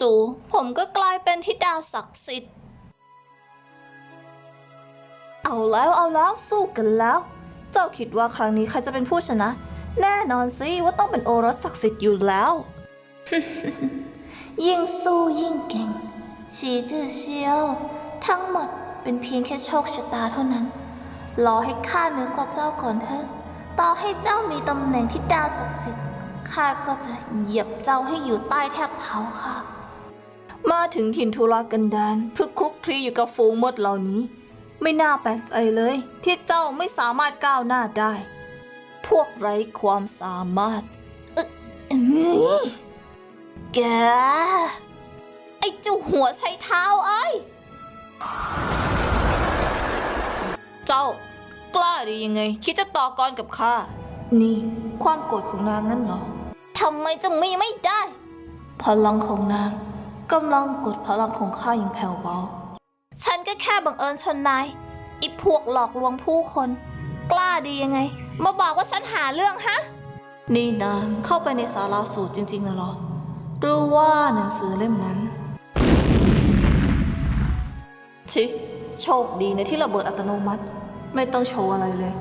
จู่ๆผมก็กลายเป็นธิดาศักดิ์สิทธิ์ เอาแล้วเอาแล้วสู้กันแล้ว เจ้าคิดว่าครั้งนี้ใครจะเป็นผู้ชนะ แน่นอนสิว่าต้องเป็นโอรสศักดิ์สิทธิ์อยู่แล้ว ยิ่งสู้ยิ่งเก่ง ชีจือเชียว ทั้งหมดเป็นเพียงแค่โชคชะตาเท่านั้น รอให้ข้าเหนือกว่าเจ้าก่อนเถอะ ต่อให้เจ้ามีตำแหน่งที่ดาศักดิ์สิทธิ์ ข้าก็จะเหยียบเจ้าให้อยู่ใต้แทบเท้าค่ะ มาถึงถิ่นทุรกันดารเพื่อคลุกคลีอยู่กับฝูงมดเหล่านี้ ไม่น่าแปลกใจเลย ที่เจ้าไม่สามารถก้าวหน้าได้ พวกไร้ความสามารถเอ้ยแก ไอ้เจ้าหัวใช้เท้าไอ้ยเจ้ากล้าด้ยังไง คิดจะต่อกรกับข้า นี่ ความโกรธของนางงั้นเหรอ ทำไมจะมีไม่ได้ พลังของนางกำลังกดพลังของข้าอย่างแผ่วเบา ฉันก็แค่บังเอิญชนนายไอีพวกหลอกลวงผู้คน กล้าดียังไง มาบอกว่าฉันหาเรื่องฮะ นี่นางเข้าไปในศาลาสูตรจริงๆนะเหรอรู้ว่าหนังสือเล่มนั้น ชิ โชคดีนะที่ระเบิดอัตโนมัติ ไม่ต้องโชว์อะไรเลย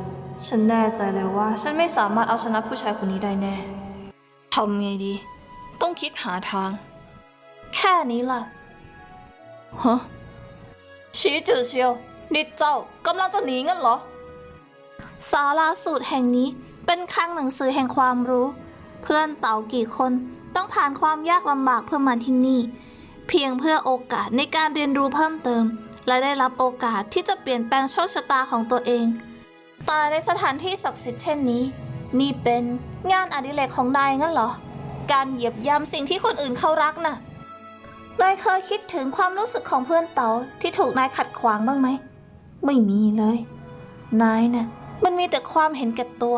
ฉันแน่ใจเลยว่า ฉันไม่สามารถเอาชนะผู้ชายคนนี้ได้แน่ ทำไงดี ต้องคิดหาทาง แค่นี้ล่ะ ฮะ ชีจือเชียว นี่เจ้ากำลังจะหนีงั้นเหรอ ศาลาสูตรแห่งนี้เป็นคลังหนังสือแห่งความรู้ เพื่อนเต่ากี่คนต้องผ่านความยากลำบากเพื่อมาที่นี่ เพียงเพื่อโอกาสในการเรียนรู้เพิ่มเติม และได้รับโอกาสที่จะเปลี่ยนแปลงโชคชะตาของตัวเองแต่ในสถานที่ศักดิ์สิทธิ์เช่นนี้ นี่เป็นงานอดิเรกของนายงั้นเหรอ การเหยียบย่ำสิ่งที่คนอื่นเขารักน่ะ นายเคยคิดถึงความรู้สึกของเพื่อนเต๋าที่ถูกนายขัดขวางบ้างไหม ไม่มีเลย นายน่ะมันมีแต่ความเห็นแก่ตัว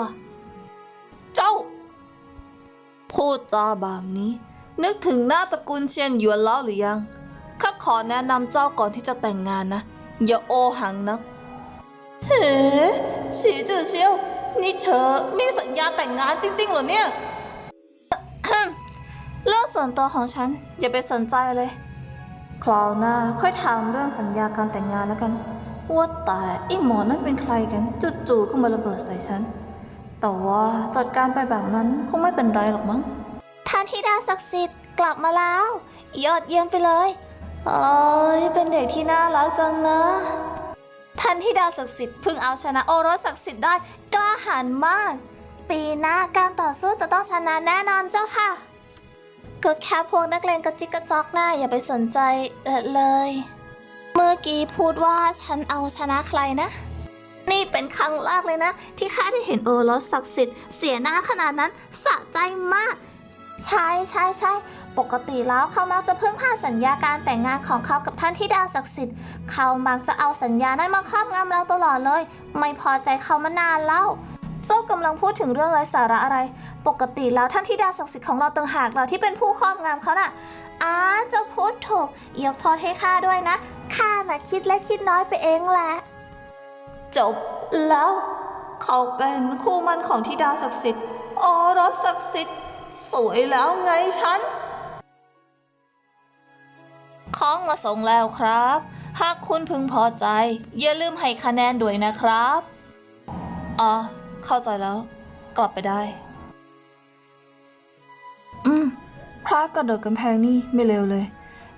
เจ้า พูดจาแบบนี้ นึกถึงหน้าตระกูลเชียนหยวนแล้วหรือยังข้าขอแนะนำเจ้าก่อนที่จะแต่งงานนะ อย่าโอหังนัก เฮ้ฉีจือเชียว นี่เธอมีสัญญาแต่งงานจริง ๆ เหรอเนี่ย เรื่องส่วนตัวของฉัน อย่าไปสนใจเลย คราวหน้าค่อยถามเรื่องสัญญาการแต่งงานแล้วกัน ว่าแต่ไอ้หมอนั่นเป็นใครกันจู่ๆก็มาระเบิดใส่ฉัน แต่ว่าจัดการไปแบบนั้นคงไม่เป็นไรหรอกมั้ง ท่านธิดาศักดิ์สิทธิ์กลับมาแล้ว ยอดเยี่ยมไปเลย เอ้ยเป็นเด็กที่น่ารักจังนะ ท่านธิดาศักดิ์สิทธิ์เพิ่งเอาชนะโอรสศักดิ์สิทธิ์ได้กล้าหาญมาก ปีหน้าการต่อสู้จะต้องชนะแน่นอนเจ้าค่ะ ก็แค่พวกนักเลงกระจิกกระจอกหน้าอย่าไปสนใจเออเลย เมื่อกี้พูดว่าฉันเอาชนะใครนะ นี่เป็นครั้งแรกเลยนะ ที่ข้าได้เห็นโอรสศักดิ์สิทธิ์เสียหน้าขนาดนั้นสะใจมาก ใช่ใช่ใช่ปกติแล้วเขามักจะเพิ่งผ่าสัญญาการแต่งงานของเขากับท่านธิดาศักดิ์สิทธิ์ เขามักจะเอาสัญญานั้นมาครอบงำเราตลอดเลย ไม่พอใจเขามานานแล้วเจ้ากำลังพูดถึงเรื่องไร้สาระอะไร ปกติแล้วท่านธิดาศักดิ์สิทธิ์ของเราต่างหากเราที่เป็นผู้ครอบงำเขาน่ะอ้าเจ้าพูดถูกยกโทษให้ข้าด้วยนะข้าน่ะคิดและคิดน้อยไปเองแหละ จบแล้ว เขาเป็นคู่มั่นของธิดาศักดิ์สิทธิ์อ๋อรสศักดิ์สิทธิ์ สวยแล้วไงฉันของมาส่งแล้วครับ หากคุณพึงพอใจ อย่าลืมให้คะแนนด้วยนะครับอ๋อเข้าใจแล้ว กลับไปได้ อืม พระกระโดดกำแพงนี่ไม่เร็วเลย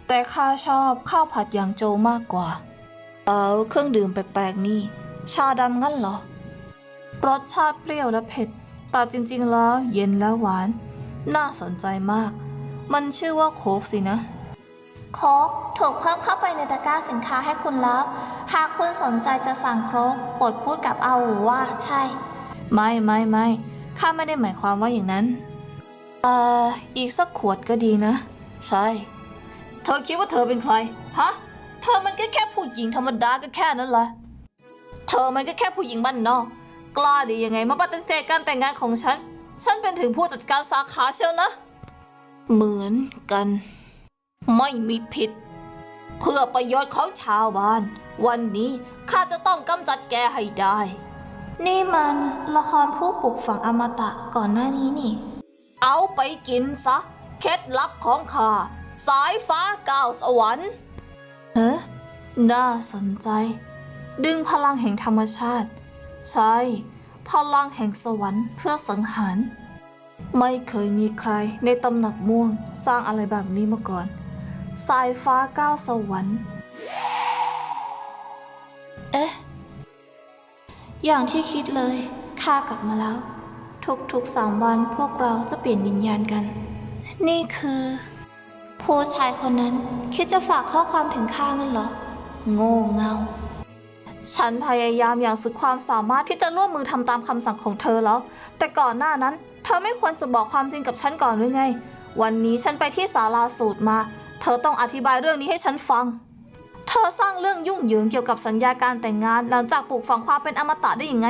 แต่ข้าชอบข้าวผัดอย่างโจมากกว่า เอาเครื่องดื่มแปลกๆนี่ ชาดำงั้นเหรอ รสชาติเปรี้ยวและเผ็ดแต่จริงๆแล้วเย็นและหวาน น่าสนใจมาก มันชื่อว่าโค้กสินะ โค้กถูกเพิ่มเข้าไปในตะกร้าสินค้าให้คุณแล้ว หากคุณสนใจจะสั่งโค้กโปรดพูดกับอาหูว่าใช่ ไม่ไม่ไม่ข้าไม่ได้หมายความว่าอย่างนั้น เอ่อ อีกสักขวดก็ดีนะ ใช่ เธอคิดว่าเธอเป็นใคร ฮะ เธอมันก็แค่ผู้หญิงธรรมดาก็แค่นั้นแหละ เธอมันก็แค่ผู้หญิงบ้านนอก กล้าดียังไงมาปฏิเสธการแต่งงานของฉัน ฉันเป็นถึงผู้จัดการสาขาเชียวนะ เหมือนกัน ไม่มีผิด เพื่อประโยชน์ของชาวบ้าน วันนี้ข้าจะต้องกำจัดแกให้ได้ นี่มันละครผู้ปลุกฝังอมตะก่อนหน้านี้นี่ เอาไปกินซะ เคล็ดลับของข้าสายฟ้าก้าวสวรรค์เฮ้น่าสนใจ ดึงพลังแห่งธรรมชาติ ใช่ พลังแห่งสวรรค์เพื่อสังหาร ไม่เคยมีใครในตำหนักม่วงสร้างอะไรแบบนี้มาก่อน สายฟ้าก้าวสวรรค์ เอ๊ะ อย่างที่คิดเลยข้ากลับมาแล้ว ทุกๆสามวันพวกเราจะเปลี่ยนวิญญาณกัน นี่คือ ผู้ชายคนนั้นคิดจะฝากข้อความถึงข้างั้นเหรอ โง่เงา ฉันพยายามอย่างสุดความสามารถที่จะร่วมมือทำตามคำสั่งของเธอแล้ว แต่ก่อนหน้านั้น เธอไม่ควรจะบอกความจริงกับฉันก่อนหรือไง วันนี้ฉันไปที่ศาลาสูตรมา เธอต้องอธิบายเรื่องนี้ให้ฉันฟัง เธอสร้างเรื่องยุ่งเหยิงเกี่ยวกับสัญญาการแต่งงานหลังจากปลูกฝังความเป็นอมตะได้ยังไง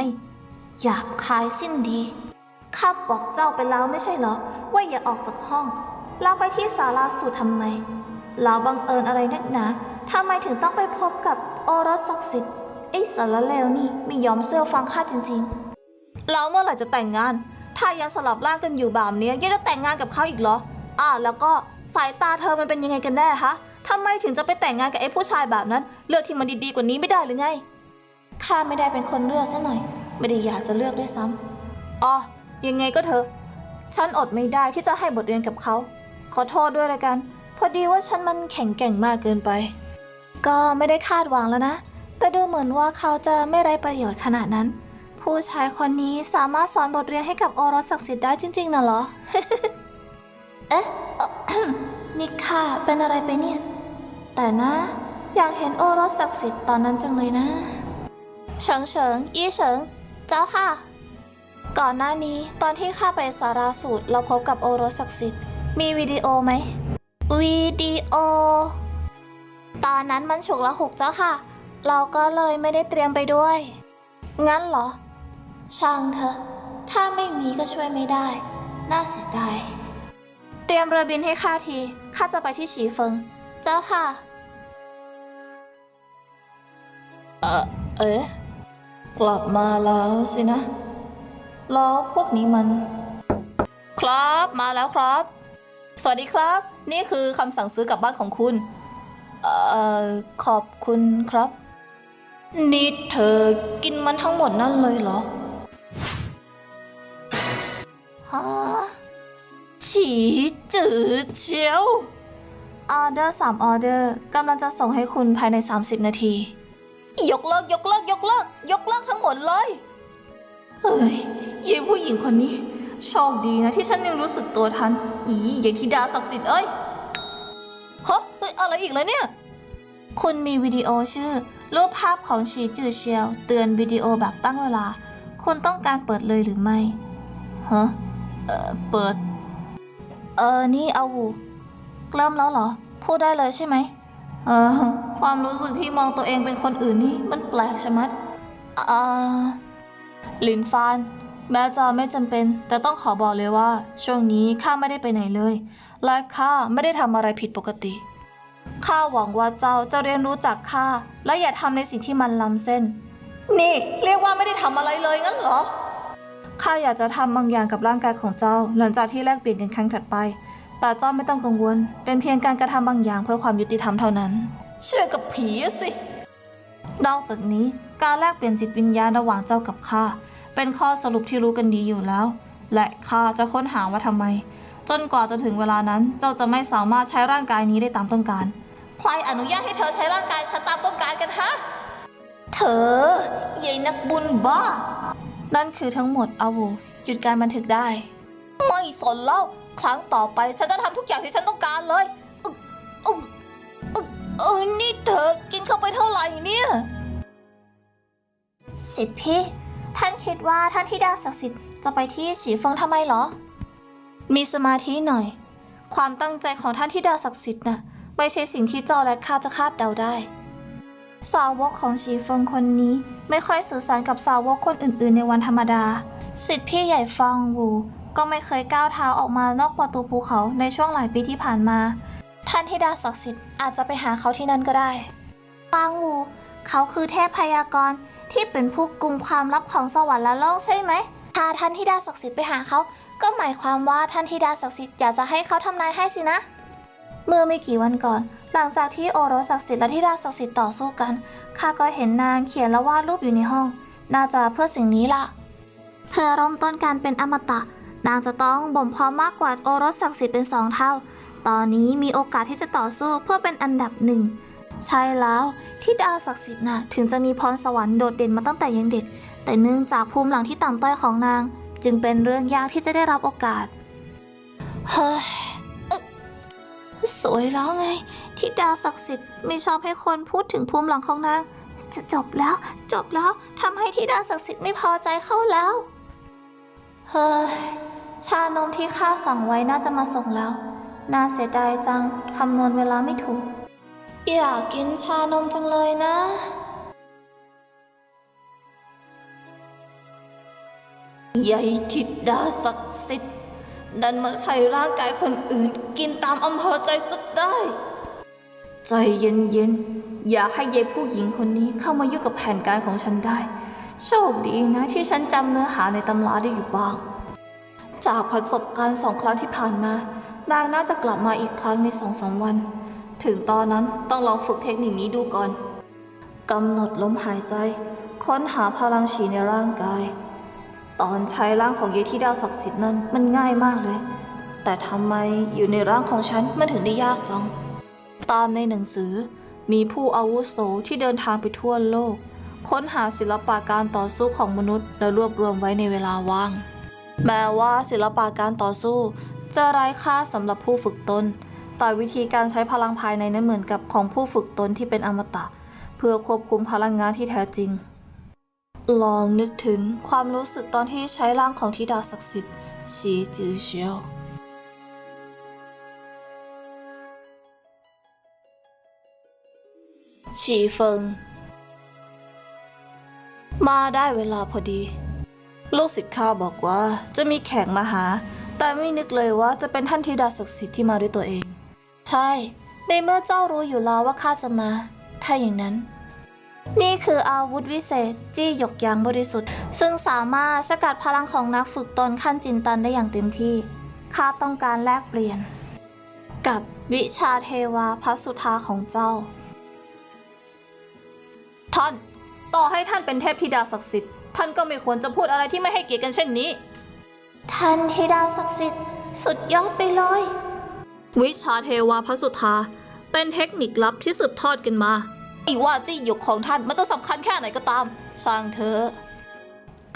หยาบคายสิ้นดีข้าบอกเจ้าไปแล้วไม่ใช่เหรอ ว่าอย่าออกจากห้องเราไปที่ศาลาสูตรทำไมเราบังเอิญอะไรนักหนาทำไมถึงต้องไปพบกับโอรสศักดิ์สิทธิ์ ไอ้สารเลวนี่ไม่ยอมเสื้อฟังข้าจริงๆ แล้วเมื่อไหร่จะแต่งงาน ถ้ายังสลับร่างกันอยู่แบบเนี้ยยังจะแต่งงานกับเขาอีกเหรอ อ่าแล้วก็สายตาเธอมันเป็นยังไงกันแน่ฮะทำไมถึงจะไปแต่งงานกับไอ้ผู้ชายแบบนั้น เลือกที่มันดีๆกว่านี้ไม่ได้หรือไง ข้าไม่ได้เป็นคนเลือกซะหน่อย ไม่ได้อยากจะเลือกด้วยซ้ำอ๋อ ยังไงก็เถอะ ฉันอดไม่ได้ที่จะให้บทเรียนกับเขา ขอโทษด้วยละกัน พอดีว่าฉันมันแข็งแกร่งมากเกินไป ก็ไม่ได้คาดหวังแล้วนะ แต่ดูเหมือนว่าเขาจะไม่ไร้ประโยชน์ขนาดนั้น ผู้ชายคนนี้สามารถสอนบทเรียนให้กับโอรสศักดิ์สิทธิ์ได้จริงๆนะเหรอ เอ๊ะนี่ข้าเป็นอะไรไปเนี่ย แต่นะ อยากเห็นโอรสศักดิ์สิทธิ์ตอนนั้นจังเลยนะ เฉิงเฉิงยี่เฉิง เจ้าค่ะ ก่อนหน้านี้ตอนที่ข้าไปสาราสูตรเราพบกับโอรสศักดิ์สิทธิ์มีวิดีโอไหมวิดีโอ ตอนนั้นมันฉุกละหุกเจ้าค่ะ เราก็เลยไม่ได้เตรียมไปด้วย งั้นเหรอ ช่างเถอะ ถ้าไม่มีก็ช่วยไม่ได้ น่าเสียดาย เตรียมเรือบินให้ข้าที ข้าจะไปที่ฉีเฟิง เจ้าค่ะ เออเอ๊ะ กลับมาแล้วสินะ แล้วพวกนี้มัน ครับมาแล้วครับ สวัสดีครับ นี่คือคำสั่งซื้อกลับบ้านของคุณ เอ่อ ขอบคุณครับ นี่เธอกินมันทั้งหมดนั่นเลยเหรอฮะฉีจืดเชียว ออเดอร์สามออเดอร์กำลังจะส่งให้คุณภายใน 30 นาที ยกเลิกยกเลิกยกเลิก ยกเลิกทั้งหมดเลย เฮ้ยเย่ผู้หญิงคนนี้ โชคดีนะที่ฉันยังรู้สึกตัวทัน อียายธิดาศักดิ์สิทธิ์เอ้ยฮะเฮ้ยอะไรอีกแล้วเนี่ย คุณมีวิดีโอชื่อ รูปภาพของชีจือเชียว เตือนวิดีโอแบบตั้งเวลา คุณต้องการเปิดเลยหรือไม่ฮะเออเปิด เออ นี่เอาวูเริ่มแล้วเหรอ พูดได้เลยใช่ไหม เออ ความรู้สึกที่มองตัวเองเป็นคนอื่นนี่มันแปลกชะมัดอ่าลินฟาน แม้จะไม่จำเป็น แต่ต้องขอบอกเลยว่า ช่วงนี้ข้าไม่ได้ไปไหนเลย และข้าไม่ได้ทำอะไรผิดปกติ ข้าหวังว่าเจ้าจะเรียนรู้จากข้าและอย่าทำในสิ่งที่มันล้ำเส้น นี่ เรียกว่าไม่ได้ทำอะไรเลยงั้นเหรอ ข้าอยากจะทำบางอย่างกับร่างกายของเจ้า หลังจากที่แลกเปลี่ยนกันครั้งถัดไป แต่เจ้าไม่ต้องกังวล เป็นเพียงการกระทำบางอย่างเพื่อความยุติธรรมเท่านั้น เชื่อกับผีอะสิ นอกจากนี้การแลกเปลี่ยนจิตวิญญาณระหว่างเจ้ากับข้าเป็นข้อสรุปที่รู้กันดีอยู่แล้ว และข้าจะค้นหาว่าทำไม จนกว่าจะถึงเวลานั้นเจ้าจะไม่สามารถใช้ร่างกายนี้ได้ตามต้องการ ใครอนุญาตให้เธอใช้ร่างกายฉันตามต้องการกันฮะ เธอยายนักบุญบ้า นั่นคือทั้งหมดเอาโวหยุดการบันทึกได้ ไม่สนแล้วครั้งต่อไปฉันจะทำทุกอย่างที่ฉันต้องการเลยอึกอึกอึกเออนี่เธอกินเข้าไปเท่าไหร่เนี่ยสิทธิพี่ ท่านคิดว่าท่านที่ดาศักดิ์สิทธิ์จะไปที่ฉีเฟิงทำไมเหรอ มีสมาธิหน่อย ความตั้งใจของท่านที่ดาศักดิ์สิทธิ์น่ะไม่ใช่สิ่งที่เจ้าและข้าจะคาดเดาได้ สาวกของฉีฟงคนนี้ไม่ค่อยสื่อสารกับสาวกคนอื่น ๆ ในวันธรรมดา สิทธิ์พี่ใหญ่ฟางวู ก็ไม่เคยก้าวเท้าออกมานอกประตูภูเขาในช่วงหลายปีที่ผ่านมา ท่านธิดาศักดิ์สิทธิ์อาจจะไปหาเขาที่นั่นก็ได้ฟางวู เขาคือเทพพยากรณ์ที่เป็นผู้กุมความลับของสวรรค์และโลกใช่ไหมถ้าท่านธิดาศักดิ์สิทธิ์ไปหาเขา ก็หมายความว่าท่านธิดาศักดิ์สิทธิ์อยากจะให้เขาทำนายให้สินะ เมื่อไม่กี่วันก่อน หลังจากที่โอรสศักดิ์สิทธิ์และธิดาศักดิ์สิทธิ์ต่อสู้กันข้าก็เห็นนางเขียนและวาดรูปอยู่ในห้อง น่าจะเพื่อสิ่งนี้ล่ะเพื่อเริ่มต้นการเป็นอมตะ นางจะต้องบ่มเพาะมากกว่าโอรสศักดิ์สิทธิ์เป็นสองเท่า ตอนนี้มีโอกาสที่จะต่อสู้เพื่อเป็นอันดับหนึ่งใช่แล้วที่ดาวศักดิ์สิทธิ์น่ะถึงจะมีพรสวรรค์โดดเด่นมาตั้งแต่ยังเด็ก แต่เนื่องจากภูมิหลังที่ต่ำต้อยของนาง จึงเป็นเรื่องยากที่จะได้รับโอกาส เฮ้ยสวยแล้วไง ที่ดาวศักดิ์สิทธิ์ไม่ชอบให้คนพูดถึงภูมิหลังของนาง จะจบแล้ว จบแล้วทำให้ที่ดาวศักดิ์สิทธิ์ไม่พอใจเข้าแล้ว เฮ้ย ชานมที่ข้าสั่งไว้น่าจะมาส่งแล้ว น่าเสียดายจังคำนวณเวลาไม่ถูก อยากกินชานมจังเลยนะ ใหญ่ทิดดาศักดิ์สิทธิ์ดันมาใช้ร่างกายคนอื่น กินตามอำเภอใจสุดได้ ใจเย็นๆ อย่าให้ยายผู้หญิงคนนี้เข้ามายุ่งกับแผนการของฉันได้ โชคดีนะที่ฉันจำเนื้อหาในตำราได้อยู่บ้าง จากประสบการณ์สองครั้งที่ผ่านมา นางน่าจะกลับมาอีกครั้งในสองสามวัน ถึงตอนนั้นต้องลองฝึกเทคนิคนี้ดูก่อนกำหนดลมหายใจ ค้นหาพลังฉีในร่างกาย ตอนใช้ร่างของเยที่ดาวศักดิ์สิทธิ์นั้นมันง่ายมากเลย แต่ทำไมอยู่ในร่างของฉันมันถึงได้ยากจัง ตามในหนังสือ มีผู้อาวุโสที่เดินทางไปทั่วโลก ค้นหาศิลปะการต่อสู้ของมนุษย์ และรวบรวมไว้ในเวลาว่าง แม้ว่าศิลปะการต่อสู้ จะไร้ค่าสำหรับผู้ฝึกตนแต่วิธีการใช้พลังภายในนั้นเหมือนกับของผู้ฝึกตนที่เป็นอมตะ เพื่อควบคุมพลังงานที่แท้จริง ลองนึกถึงความรู้สึกตอนที่ใช้ร่างของธิดาศักดิ์สิทธิ์ฉีจือเชียวฉีเฟิง มาได้เวลาพอดี ลูกศิษย์ข้าบอกว่าจะมีแขกมาหา แต่ไม่นึกเลยว่าจะเป็นท่านธิดาศักดิ์สิทธิ์ที่มาด้วยตัวเอง ใช่ ในเมื่อเจ้ารู้อยู่แล้วว่าข้าจะมา ถ้าอย่างนั้น นี่คืออาวุธวิเศษ จี้หยกยางบริสุทธิ์ ซึ่งสามารถสกัดพลังของนักฝึกตนขั้นจินตันได้อย่างเต็มที่ข้าต้องการแลกเปลี่ยน กับวิชาเทวาพัสสุธาของเจ้า ท่าน ต่อให้ท่านเป็นเทพธิดาศักดิ์สิทธิ์ท่านก็ไม่ควรจะพูดอะไรที่ไม่ให้เกียรติกันเช่นนี้ ท่านธิดาศักดิ์สิทธิ์ สุดยอดไปเลย วิชาเทวาพัสสุธา เป็นเทคนิคลับที่สืบทอดกันมา ไม่ว่าจี้หยกของท่านมันจะสำคัญแค่ไหนก็ตามสร้างเถอะ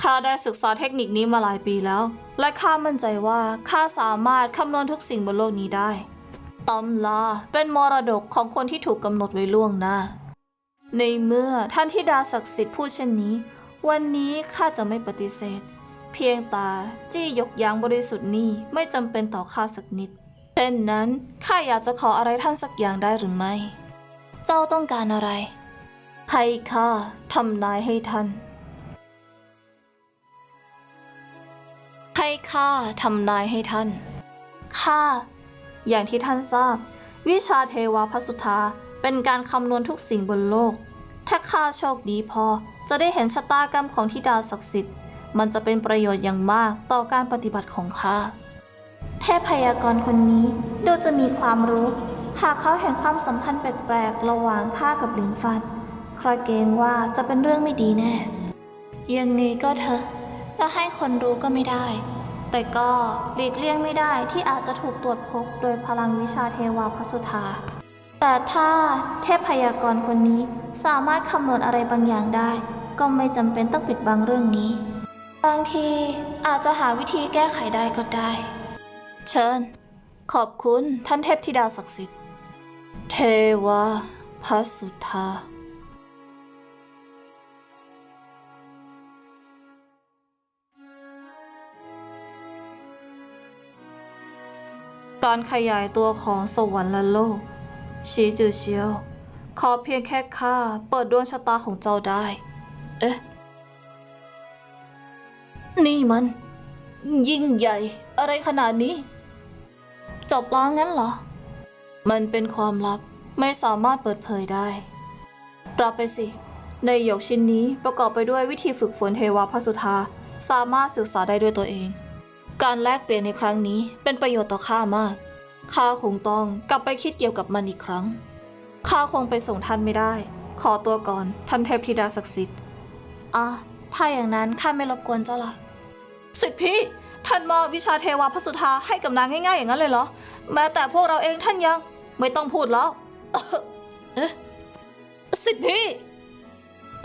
ข้าได้ศึกษาเทคนิคนี้มาหลายปีแล้ว และข้ามั่นใจว่าข้าสามารถคำนวณทุกสิ่งบนโลกนี้ได้ตำลาเป็นมรดกของคนที่ถูกกำหนดไว้ล่วงหน้า ในเมื่อท่านธิดาศักดิ์สิทธิ์พูดเช่นนี้ วันนี้ข้าจะไม่ปฏิเสธ เพียงตาจี้ยกยางบริสุทธิ์นี้ไม่จำเป็นต่อข้าสักนิดเช่นนั้นข้าอยากจะขออะไรท่านสักอย่างได้หรือไม่ เจ้าต้องการอะไร ให้ข้าทำนายให้ท่าน ให้ข้าทำนายให้ท่าน ข้า อย่างที่ท่านทราบ วิชาเทวาพสุธาเป็นการคำนวณทุกสิ่งบนโลก ถ้าข้าโชคดีพอจะได้เห็นชะตากรรมของธิดาศักดิ์สิทธิ์ มันจะเป็นประโยชน์อย่างมากต่อการปฏิบัติของข้า เทพพยากรณ์คนนี้ดูจะมีความรู้ หากเขาเห็นความสัมพันธ์แปลกๆ ระหว่างข้ากับหลิงฟันคลอยเกรงว่าจะเป็นเรื่องไม่ดีแน่ ยังไงก็เถอะ จะให้คนรู้ก็ไม่ได้ แต่ก็หลีกเลี่ยงไม่ได้ที่อาจจะถูกตรวจพบโดยพลังวิชาเทวาพัสสุธา แต่ถ้าเทพพยากรณ์คนนี้สามารถคำนวณอะไรบางอย่างได้ ก็ไม่จำเป็นต้องปิดบังเรื่องนี้ บางทีอาจจะหาวิธีแก้ไขได้ก็ได้ เชิญ ขอบคุณท่านเทพธิดาศักดิ์สิทธิ์ เทวาพัสสุธาการขยายตัวของสวรรค์และโลก ชีจือเชียว ขอเพียงแค่ข้าเปิดดวงชะตาของเจ้าได้ เอ๊ะ นี่มัน ยิ่งใหญ่อะไรขนาดนี้ จบแล้วงั้นเหรอ มันเป็นความลับไม่สามารถเปิดเผยได้รับไปสิ ในหยกชิ้นนี้ประกอบไปด้วยวิธีฝึกฝนเทวาพสุธาสามารถศึกษาได้ด้วยตัวเอง การแลกเปลี่ยนในครั้งนี้เป็นประโยชน์ต่อข้ามาก ข้าคงต้องกลับไปคิดเกี่ยวกับมันอีกครั้ง ข้าคงไปส่งท่านไม่ได้ ขอตัวก่อนท่านเทพธิดาศักดิ์สิทธิ์อะถ้าอย่างนั้นข้าไม่รบกวนเจ้าละสิทธิพี่ ท่านมอบวิชาเทวาพสุธาให้กับนางง่ายๆอย่างนั้นเลยเหรอ แม้แต่พวกเราเองท่านยัง ไม่ต้องพูดแล้ว เอ๊ะสิทธิพี่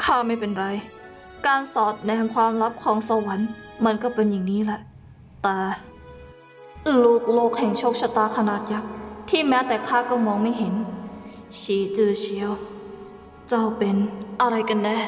ข้าไม่เป็นไร การสอดแนมความลับของสวรรค์มันก็เป็นอย่างนี้แหละ แต่ลูกโลกแห่งโชคชะตาขนาดยักษ์ที่แม้แต่ข้าก็มองไม่เห็น ชีจือเชียว เจ้าเป็นอะไรกันแน่